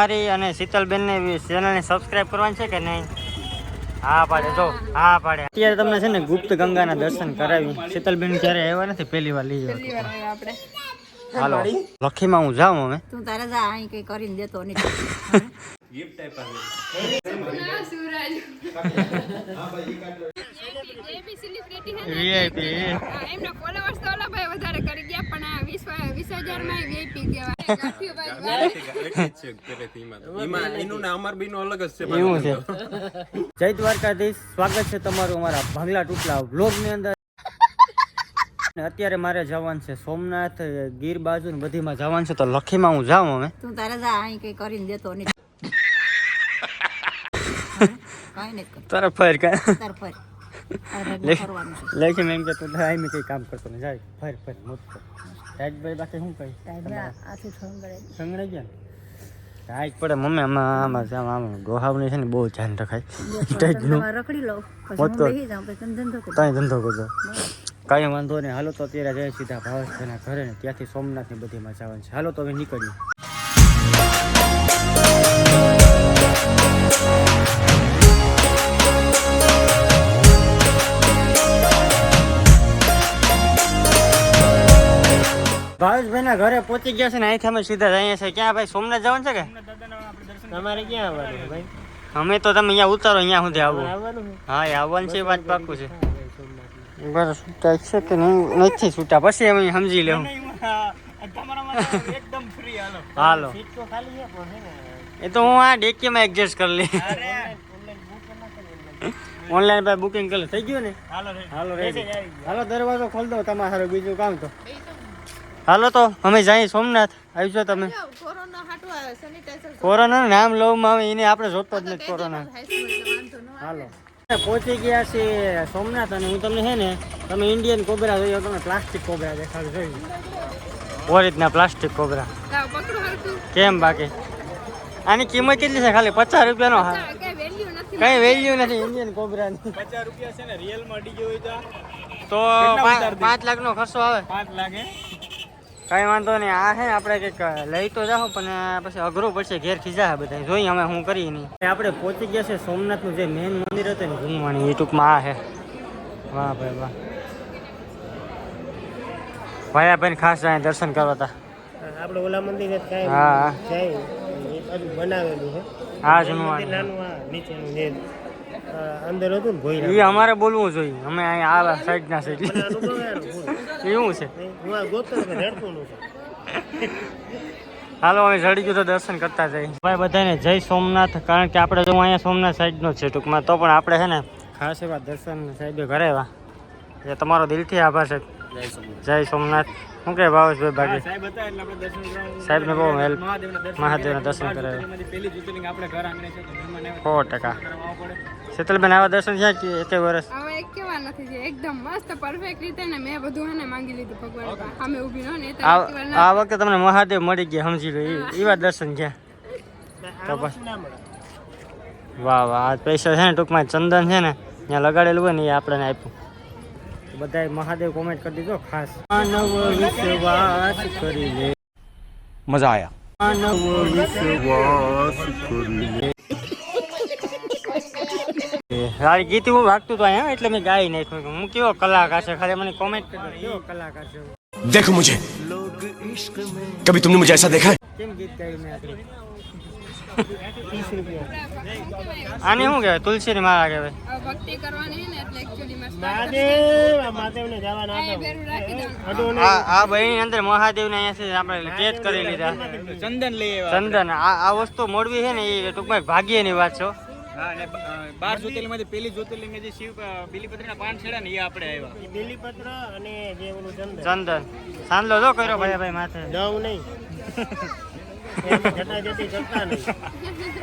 મારી અને શીતલબેનને ચેનલને સબસ્ક્રાઇબ કરવાની છે કે નહીં? હા પાડે જો હા પાડે. અત્યારે તમને છે ને ગુપ્ત ગંગાના દર્શન કરાવી. શીતલબેન ક્યારે આવ્યા નથી? પહેલી વાર લઈ પહેલી આપણે. હાલો લખીમાં હું જાઉં અમે તું તારે જા અહીં કઈ કરીને દેતો નહીં. વીઆઈપી. એમના followers તો ઓલા ભાઈ વધારે કરી ગયા પણ આ વીસ વીસ હજારમાં VIP કહેવાય. ને જય દ્વારકાધીશ સ્વાગત છે તમારું અમારા ભાંગલા ટૂટલા વ્લોગની અંદર. અત્યારે મારે જવાનું છે સોમનાથ ગીર બાજુ ને બધીમાં જવાનું છે તો લખીમાં હું જાઉં અમે તું તારે જા અહીં કઈ કરીને દેતો નહીં તારા ફર કા તાર ફર લખી તું મેં કઈ કામ કરતો નહીં. જાય ફર ફર મોટ. રાજભાઈ બાકી શું કહી? સંગડાઈ ગયા ને? રાઈટ પડે મમ્મી આમાં આમાં આમ ગોહાવની છે ને બહુ ધ્યાન રખાય. ટાઈટનું રખડી પછી ધંધો કાંઈ ધંધો કરજો. કાંઈ વાંધો નહીં. હાલો તો અત્યારે જાય સીધા ભાવેશભાઈના ઘરે ને ત્યાંથી સોમનાથની બધીમાં જવાનું છે. હાલો તો હવે નીકળીએ. ભાવેશભાઈના ઘરે પહોંચી ગયા છે ને અહીંથી અમે સીધા જઈએ છીએ ક્યાં ભાઈ સોમનાથ જવાનું છે કે? તમારે ક્યાં આવવાનું ભાઈ? અમે તો તમે અહીંયા ઉતારો અહીંયા સુધી આવો. હા એ આવવાનું છે વાત પાકું છે. બસ છૂટા છે કે નહીં? નથી છૂટા પછી અમે સમજી લેવું હાલો. હાલો. સીટ તો ખાલી છે પણ છે ને. એ તો હું આ ડેકીમાં એડજસ્ટ કરી લઈ ઓનલાઈન ભાઈ બુકિંગ કરે થઈ ગયું ને? હાલો હાલો રેડી. હાલો દરવાજો ખોલ દો તમારે બીજું કામ તો. હાલો તો અમે જઈએ સોમનાથ. આવજો તમે. કોરોના નામ લવમાં આવે એને આપણે જોતો જ નથી કોરોના. હાલો. પહોંચી ગયા છે સોમનાથ અને હું તમને છે ને તમે ઇન્ડિયન કોબરા જોયો તમે પ્લાસ્ટિક કોબરા દેખાડું જોયું ઓ રીતના પ્લાસ્ટિક કોબરા. કેમ બાકી? આની કિંમત કેટલી છે ખાલી? પચાસ રૂપિયાનો હા. આ કઈ. વેલ્યુ નથી. ઇન્ડિયન કોબરાની. પચાસ રૂપિયા છે ને રિયલમાં ડીજો હોય તો તો પાંચ- પાંચ લાખનો ખર્ચો આવે. પાંચ લાગે કઈ વાંધો નહીં. આ છે ને આપણે કંઈક લઈ તો જાઓ પણ પછી અઘરું પડશે ઘેર ખીજા બધા જોઈએ અમે શું કરીએ નહીં આપણે પહોંચી ગયા છે સોમનાથનું જે મેન મંદિર હતું ને ઘૂમવાની એ ટૂંકમાં આ છે. વાહ ભાઈ વાહ. ભાઈ ભાઈ ખાસ જાય દર્શન કરવા હતા આપણે ઓલા મંદિર હા હા. જાય એ બાજુ બનાવેલું છે. આ મંદિર નાનું આ નીચેનું જે અંદર હતું ને એ અમારે બોલવું જોઈએ. અમે અહીંયા આ સાઈડના સાઈડ એવું છે? કે. હાલો અમે જડી ગયું તો દર્શન કરતા જઈએ. ભાઈ બધાને જય સોમનાથ કારણ કે આપણે જો અહીંયા સોમનાથ સાઈડનો છે ટૂંકમાં. તો પણ આપણે છે ને ખાસ એવા દર્શન સાહેબે ઘરે એવા. એ તમારો દિલથી આભાર છે. જય સોમનાથ. શું કહે ભાવેશભાઈ બાકી? સાહેબ સાહેબને બહુ હેલ્પ મહાદેવના દર્શન મહાદેવના દર્શન પાંચ કરાવે જ્યોતિર્લિંગમાંથી પહેલી જ્યોતિર્લિંગ આપણે ઘર આંગણે છે તો મહેમાન આવે સો ટકા. શીતલબેન આવા દર્શન થયા કે એક વર્ષ? કેવા નથી જે એકદમ મસ્ત પરફેક્ટ રીતે. ને મેં બધું એને માંગી લીધું ભગવાન પાસે. સામે ઊભી રહો ને આ વખતે તમને મહાદેવ મળી ગયા સમજી લો. એ- એવા દર્શન છે. વાહ વાહ. આ પૈસા છે ને ટૂંકમાં ચંદન છે ને ત્યાં લગાડેલું હોય ને એ આપણને આપ્યું. બધા મહાદેવ કોમેન્ટ કરી દીધો ખાસ. માનવ વિશ્વાસ કરી લે. મજા આયા. માનવ વિશ્વાસ સારી ગીત હું વાગતું તો અહીંયા એટલે મેં ગાઈ નાખ્યું કે હું કેવો કલાકાર છે ખાલી મને કોમેન્ટ કરી દો, કેવો કલાકાર છે देखो मुझे कभी तुमने मुझे ऐसा देखा है કેમ ગીત ગાયું મેં આટલું? આને શું કહેવાય તુલસીની માળા કહેવાય હવે ભક્તિ કરવાની છે ને એટલે actually માં start મહાદેવ આ મહાદેવને જવાના કરી. આપો. ભેરું રાખી દેવાનું. અડો ને આ આ બહેની અંદર મહાદેવને અહીંયાથી આપણે કેદ કરી લીધા ચંદન લઈ આવ્યા ચંદન આ આ વસ્તુ મોડવી છે ને એ ટૂંકમાં ભાગ્યની વાત છે હો. હા અને બાર જ્યોતિર્લિંગમાંથી પેલી જ્યોતિર્લિંગ જે શિવ બીલીપત્રીના પાન છેડા ને એ આપણે આવ્યા. બીલીપત્ર અને જે ઓલું ચંદન. ચંદન. સાંદલો જો કર્યો ભાઈ ભાઈ માથે. દવ નહીં. નહીં.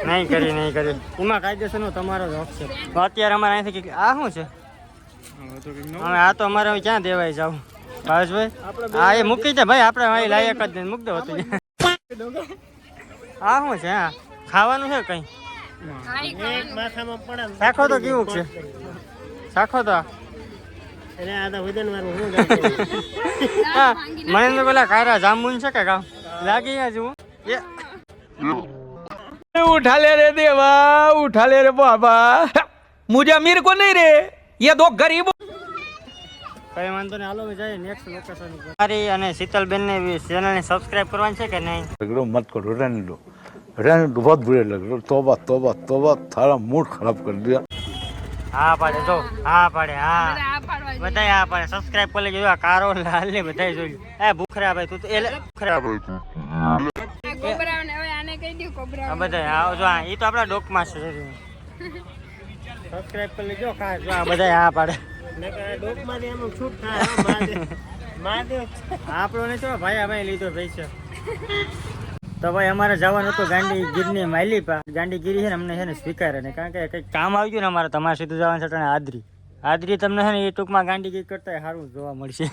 નહીં કરી નહીં કરી. એમાં કાયદેસરનો તમારો જ હક છે. અત્યારે અમારે અહીંથી કે આ શું છે? હવે આ તો અમારે હવે ક્યાં દેવાય જાવ ભાવેશભાઈ? હા એ મૂકી દે ભાઈ આપણે અહીં લાયક જ નહીં. મૂક દો હતું આ શું છે હા ખાવાનું છે કઈ? શાખો તો કેવું છે? શાખો તો? મને તો પેલા કારા જામુન છે કે કામ? લાગી ગયા છું ઉઠાલે રે દેવા ઉઠાલે રે બાબા. મુજે અમીર કો નહીં રે. યે दो ગરીબ. કઈ વાંધો નહીં હાલો જઈએ નેક્સ્ટ લોકેશન પર અને શીતલબેન ને ચેનલ ને સબસ્ક્રાઇબ કરવાની છે કે નહીં? મત કરો રન લો. रहने दो बहुत बुरे लग रहे हो तोबा तोबा तोबा थारा मूड खराब कर दिया હા પાડે જો હા પાડે હા બધા આ પાડવા જોઈએ. બધાય હા પાડે સબસ્ક્રાઇબ કરી લેજો આ કારો લાલ ને બધાય જોઈ એ ભૂખરા ભાઈ તું તો એ લે, ભૂખરા આ કોબરાઓને હવે આને કહી દઉં આ કોબરાઓને. બધાય હા જો હા એ તો આપણા ડોકમાં છે સબસ્ક્રાઇબ કરી લેજો ખાસ જો આ બધાય હા પાડે ડોકમાંથી એનું છૂટ થાય હો, મહાદેવ મહાદેવ આપણો ને શું ભાઈ અમે લીધો પૈસા તો ભાઈ અમારે જવાનું હતું ગાંડી ગીરની માયલી પા. ગાંડી ગીરી છે ને અમને છે ને સ્વીકારે ને. કારણ કે કંઈક કામ આવી ગયું ને અમારે તમારે સીધું જવાનું છે અટાણે આદરી. આદરી તમને છે ને એ ટૂંકમાં ગાંડી ગીર કરતા સારું જોવા મળશે.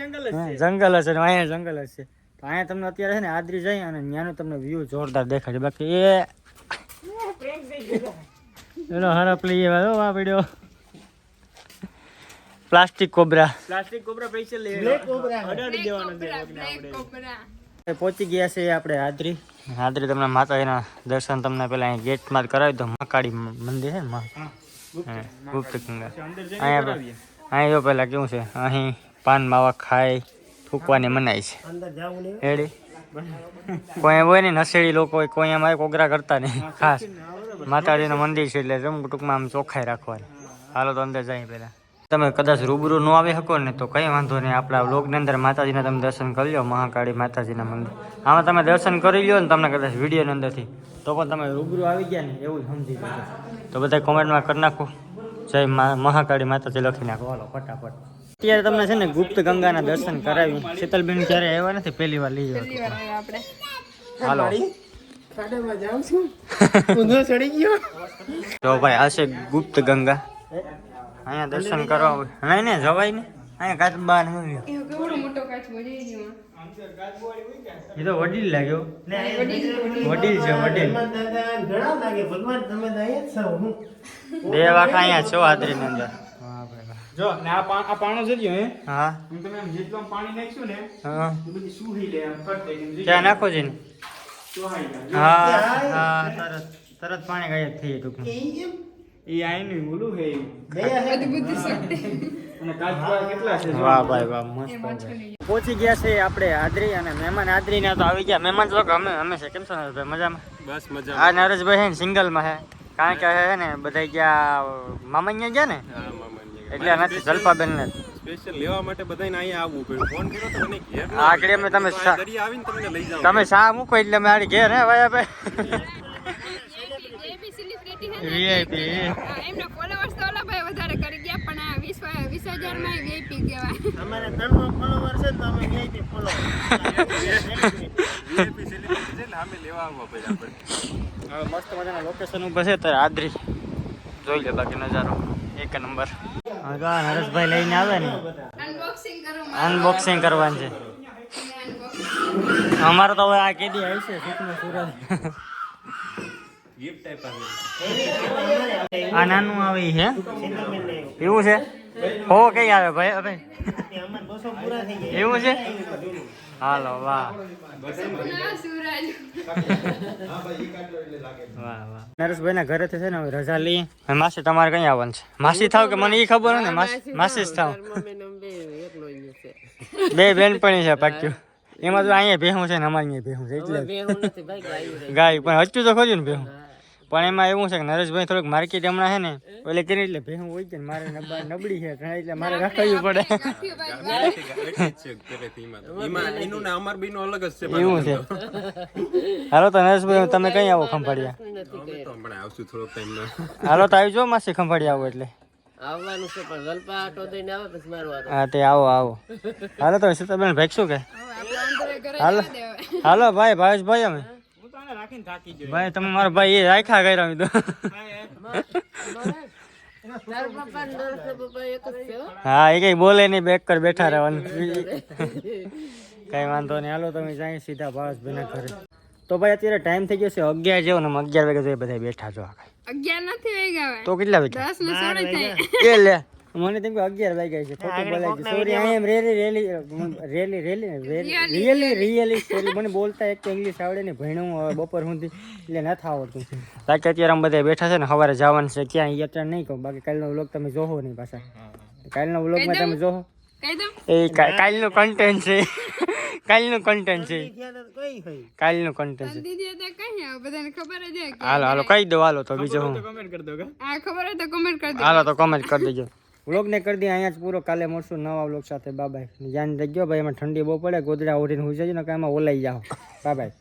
જંગલ જંગલ હશે અહીંયા જંગલ હશે તો અહીંયા તમને અત્યારે છે ને આદરી જઈ અને ત્યાંનું તમને વ્યૂ જોરદાર દેખાય છે. બાકી એ એનો હરપ લઈએ આ video plastic cobra. Plastic cobra પૈસા લે અડાડી દેવાનો છે આપણે. કોબરા. પહોંચી ગયા છે આપણે હાદરી હાદરી તમને માતાજીના દર્શન તમને પેલા અહીં ગેટમાં જ કરાવી દો મહાકાળી મંદિર છે ગુપ્ત ગંગા. અહીંયા અહીં જો પેલા કેવું છે અહીં પાન માવા ખાય થૂકવાની મનાય છે. એડી કોઈ હોય ને નશેડી લોકો હોય કોઈ અમારે કોગરા કરતા નહીં. ખાસ. માતાજીનું મંદિર છે એટલે જમ ટૂંકમાં આમ ચોખ્ખાઈ રાખવાની. હાલો તો અંદર જાય પહેલા તમે કદાચ રૂબરૂ ન આવી શકો ને તો કંઈ વાંધો નહીં. આપણા વ્લોગની અંદર માતાજીના તમે દર્શન કરી લો મહાકાળી માતાજીના મંદિર. આમાં તમે દર્શન કરી લ્યો ને તમને કદાચ વિડીયોની અંદરથી. તો પણ તમે રૂબરૂ આવી ગયા ને એવું સમજી લેજો તો બધા કોમેન્ટમાં કરી નાખો. જય મહાકાળી માતાજી લખી નાખો. હાલો ફટાફટ. અત્યારે તમને છે ને ગુપ્ત ગંગાના દર્શન કરાવી. શીતલબેન ક્યારે આવ્યા નથી? પહેલી વાર લઈ આપણે. હાલો. તો ભાઈ આ છે ગુપ્ત ગંગા. અહીંયા દર્શન કરવા હોય. નહીં ને જવાય ને અહીંયા કાચ બહાર હોય. એ મોટો કાચબો જોઈ ગયો એ તો વડીલ લાગ્યો. વડીલ છે વડીલ. ભગવાન દાદા ઘણા લાગે. ભગવાન તમે તો અહીંયા જ છો હું. બે વાકા અહીંયા છો આદરી ની અંદર. જો ને આ પાણો જજો હે? હા. હું તમે આમ જેટલું પાણી નાખશું ને હા. એ બધી સુહી લે આમ કટ દે એમ નાખો છે ને હા હા તરત તરત પાણી ગાયબ થઈ જાય ટૂંકમાં. એ આઈનું ઓલું હે. બધી બુદ્ધિ શક્તિ. અને કાચબા કેટલા છે? વાહ ભાઈ વાહ મસ્ત પહોંચી ગયા છે આપણે આદરી અને મહેમાન આદરી ના તો આવી ગયા. મહેમાન તો અમે અમે છે. કેમ છો નરેશભાઈ? મજામાં? બસ મજા આ નરેશભાઈ હે સિંગલ સિંગલમાં હે કારણ કે હે ને બધા ગયા મામા અહીંયા ગયા ને? એટલે નથી જલપાબેન ને સ્પેશિયલ લેવા માટે બધાને અહીંયા આવવું પડ્યું. ફોન કર્યો તો મને ઘેર આગળ અમે તમે આવીને તમને લઈ જાઉં. તમે શા મૂકો એટલે મારી ઘેર હે ભાઈ ભાઈ એબી સેલિબ્રિટી છે ને વીઆઈપી એમના followers તો ઓલા ભાઈ વધારે કરી ગયા પણ આ વીસ વા- વીસ હજારમાં VIP કહેવાય. અમારે ફોલોવર છે તો અમે VIP ફોલોવર VIP celebrity છે એટલે અમે લેવા આવવા પડ્યા આપણે હવે મસ્ત મજાના લોકેશન ઉપર છે. ત્યારે આદરી જોઈ લે બાકી નજારો એક નંબર હા તો આ લઈને આવે ને અનબોક્સિંગ કરો અનબોક્સિંગ કરવાનું છે. અમારે તો હવે આ કેદી આવી છે સુરત ગિફ્ટ આપ્યા આ નાનું આવે હે એવું છે? હો કઈ આવે? ભાઈ ગયા એવું છે? હાલો વાહ. ના સુરજ વાહ વાહ. નરેશભાઈ ના ઘરેથી છે ને હવે રજા લઈએ. હવે માસી તમારે કઈ આવવાનું છે? માસી થાવ કે મને એ ખબર ને? માસી માસી જ થાવ. બે બેનપણી છે પાક્યું એમાં તો અહીંયા ભેહું છે ને અમારે અહીંયા ભેહું છે એટલે ગાય પણ હચું તો ખોલ્યું ને ભેહું. પણ એમાં એવું છે કે નરેશભાઈ થોડુંક માર્કેટ હમણાં છે ને એટલે કે એટલે ભેહું હોય છે મારે નબા- નબળી છે એટલે મારે રાખવું પડે. એવું છે. હાલો તો નરેશભાઈ તમે કઈ આવો ખંભાળિયા? હાલો તો આવી જો માસી ખંભાળિયા આવો એટલે. આવવાનું છે પણ જલપા આટો દઈને આવે પછી મારવાનું હા તે આવો આવો. હાલો તો સીતાબેન ભાગશું કે? આપણે અંદર ઘરે હાલો હાલો ભાઈ ભાવેશભાઈ અમે. રાખીને થાકી ગયો. ભાઈ તમે મારા ભાઈ એ રાખ્યા કર્યા છે હો. એ કઈ બોલે નહીં બેક કર બેઠા રહેવાનું. કઈ વાંધો નહીં. હાલો તમે જાય સીધા ભાવેશભાઈ ના ઘરે. તો ભાઈ અત્યારે ટાઈમ થઈ ગયો છે અગિયાર જેવો ને અગિયાર વાગે બધા બેઠા છો અગિયાર નથી વાગ્યા તો કેટલા વાગ્યા? દસ ને સોળ એ લે. મને તેમ કે અગિયાર વાગ્યા છે ખોટું બોલાય છે. Sorry I am really really really really really really sorry મને બોલતા એક ઇંગ્લિશ આવડે ને ભણ્યું હવે બપોર સુધી એટલે નથી આવડતું. બાકી અત્યારે અમે બધા બેઠા છે ને સવારે જવાનું છે ક્યાં અત્યારે નહીં કહું બાકી કાલનો વ્લોગ તમે જોવો નહીં પાછા. કાલનો વ્લોગમાં તમે જોહો. એ કા- કાલનું કન્ટેન્ટ છે. કાલનું કન્ટેન્ટ છે. કાલનું કન્ટેન્ટ છે. હાલો હાલો કહી દો હાલો તો બીજો હું. કમેન્ટ કરી દો કે? ખબર હોય તો કમેન્ટ કરી દો. હાલો તો કમેન્ટ કરી દેજો. વ્લોગને કરી દઈએ, અહીંયા જ પૂરો. કાલે મળશું નવા વ્લોગ સાથે. બાબાઈ ધ્યાન રાખજો ભાઈ, એમાં ઠંડી બહુ પડે, ગોદડા ઓઢીને હુઈ જજો ને કાંઈ એમાં ઓલાઈ જાઓ. બાબાઈ